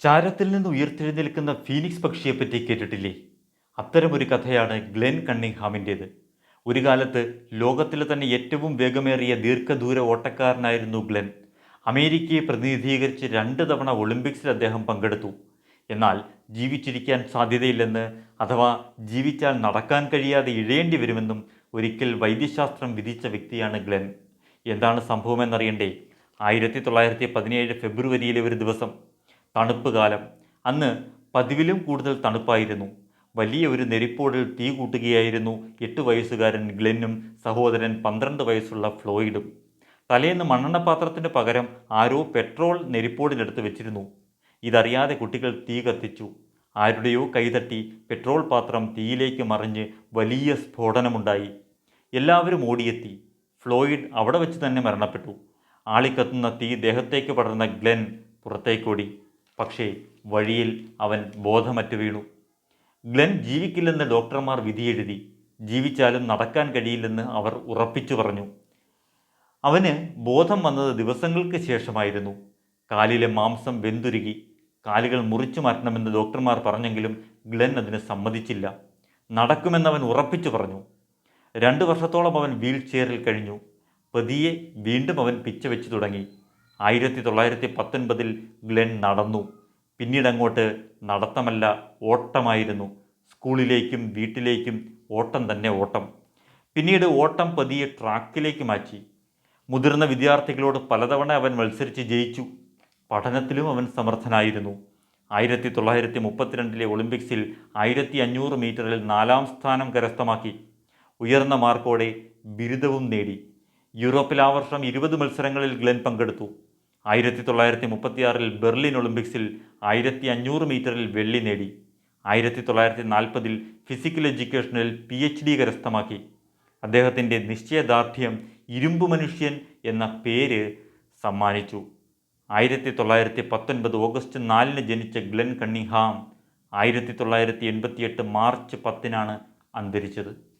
ചാരത്തിൽ നിന്ന് ഉയർത്തെഴുന്നേൽക്കുന്ന ഫീനിക്സ് പക്ഷിയെപ്പറ്റി കേട്ടിട്ടില്ലേ? അത്തരമൊരു കഥയാണ് ഗ്ലെൻ കണ്ണിങ്ഹാമിന്റേത്. ഒരു കാലത്ത് ലോകത്തിലെ തന്നെ ഏറ്റവും വേഗമേറിയ ദീർഘദൂര ഓട്ടക്കാരനായിരുന്നു ഗ്ലെൻ. അമേരിക്കയെ പ്രതിനിധീകരിച്ച് രണ്ട് തവണ ഒളിമ്പിക്സിൽ അദ്ദേഹം പങ്കെടുത്തു. എന്നാൽ ജീവിച്ചിരിക്കാൻ സാധ്യതയില്ലെന്ന് അഥവാ ജീവിച്ചാൽ നടക്കാൻ കഴിയാതെ ഇഴയേണ്ടി വരുമെന്നും ഒരിക്കൽ വൈദ്യശാസ്ത്രം വിധിച്ച വ്യക്തിയാണ് ഗ്ലെൻ. എന്താണ് സംഭവമെന്നറിയണ്ടേ? ആയിരത്തി തൊള്ളായിരത്തി പതിനേഴ് ഫെബ്രുവരിയിലെ ഒരു ദിവസം തണുപ്പ് കാലം. അന്ന് പതിവിലും കൂടുതൽ തണുപ്പായിരുന്നു. വലിയ ഒരു നെരിപ്പോടിൽ തീ കൂട്ടുകയായിരുന്നു എട്ട് വയസ്സുകാരൻ ഗ്ലെന്നും സഹോദരൻ പന്ത്രണ്ട് വയസ്സുള്ള ഫ്ലോയിഡും. തലേന്ന് മണ്ണെണ്ണ പാത്രത്തിന് പകരം ആരോ പെട്രോൾ നെരിപ്പോടിലെടുത്ത് വെച്ചിരുന്നു. ഇതറിയാതെ കുട്ടികൾ തീ കത്തിച്ചു. ആരുടെയോ കൈതട്ടി പെട്രോൾ പാത്രം തീയിലേക്ക് മറിഞ്ഞ് വലിയ സ്ഫോടനമുണ്ടായി. എല്ലാവരും ഓടിയെത്തി. ഫ്ലോയിഡ് അവിടെ വെച്ച് തന്നെ മരണപ്പെട്ടു. ആളിക്കത്തുന്ന തീ ദേഹത്തേക്ക് പടർന്ന ഗ്ലെൻ പുറത്തേക്കോടി. പക്ഷേ വഴിയിൽ അവൻ ബോധമറ്റു വീണു. ഗ്ലെൻ ജീവിക്കില്ലെന്ന് ഡോക്ടർമാർ വിധിയെഴുതി ജീവിച്ചാലും നടക്കാൻ കഴിയില്ലെന്ന് അവർ ഉറപ്പിച്ചു പറഞ്ഞു. അവന് ബോധം വന്നത് ദിവസങ്ങൾക്ക് ശേഷമായിരുന്നു. കാലിലെ മാംസം വെന്തുരുകി കാലുകൾ മുറിച്ചു മാറ്റണമെന്ന് ഡോക്ടർമാർ പറഞ്ഞെങ്കിലും ഗ്ലെൻ അതിന് സമ്മതിച്ചില്ല. നടക്കുമെന്നവൻ ഉറപ്പിച്ചു പറഞ്ഞു. രണ്ട് വർഷത്തോളം അവൻ വീൽ ചെയറിൽ കഴിഞ്ഞു. പതിയെ വീണ്ടും അവൻ പിച്ച വെച്ച് തുടങ്ങി. ആയിരത്തി തൊള്ളായിരത്തി പത്തൊൻപതിൽ ഗ്ലെൻ നടന്നു. പിന്നീട് അങ്ങോട്ട് നടത്തമല്ല ഓട്ടമായിരുന്നു. സ്കൂളിലേക്കും വീട്ടിലേക്കും ഓട്ടം തന്നെ ഓട്ടം. പിന്നീട് ഓട്ടം പതിയെ ട്രാക്കിലേക്ക് മാറ്റി. മുതിർന്ന വിദ്യാർത്ഥികളോട് പലതവണ അവൻ മത്സരിച്ച് ജയിച്ചു. പഠനത്തിലും അവൻ സമർത്ഥനായിരുന്നു. ആയിരത്തി തൊള്ളായിരത്തി മുപ്പത്തിരണ്ടിലെ ഒളിമ്പിക്സിൽ ആയിരത്തി അഞ്ഞൂറ് മീറ്ററിൽ നാലാം സ്ഥാനം കരസ്ഥമാക്കി. ഉയർന്ന മാർക്കോടെ ബിരുദവും നേടി. യൂറോപ്പിൽ ആ വർഷം ഇരുപത് മത്സരങ്ങളിൽ ഗ്ലെൻ പങ്കെടുത്തു. ആയിരത്തി തൊള്ളായിരത്തി മുപ്പത്തിയാറിൽ ബെർലിൻ ഒളിമ്പിക്സിൽ ആയിരത്തി അഞ്ഞൂറ് മീറ്ററിൽ വെള്ളി നേടി. ആയിരത്തി തൊള്ളായിരത്തി നാൽപ്പതിൽ ഫിസിക്കൽ എഡ്യൂക്കേഷനിൽ പി എച്ച് ഡി കരസ്ഥമാക്കി. അദ്ദേഹത്തിന്റെ നിശ്ചയദാർഢ്യം ഇരുമ്പ് മനുഷ്യൻ എന്ന പേര് സമ്മാനിച്ചു. ആയിരത്തി തൊള്ളായിരത്തി പത്തൊൻപത് ഓഗസ്റ്റ് നാലിന് ജനിച്ച ഗ്ലെൻ കണ്ണിഹാം ആയിരത്തി തൊള്ളായിരത്തി എൺപത്തിയെട്ട് മാർച്ച് പത്തിനാണ് അന്തരിച്ചത്.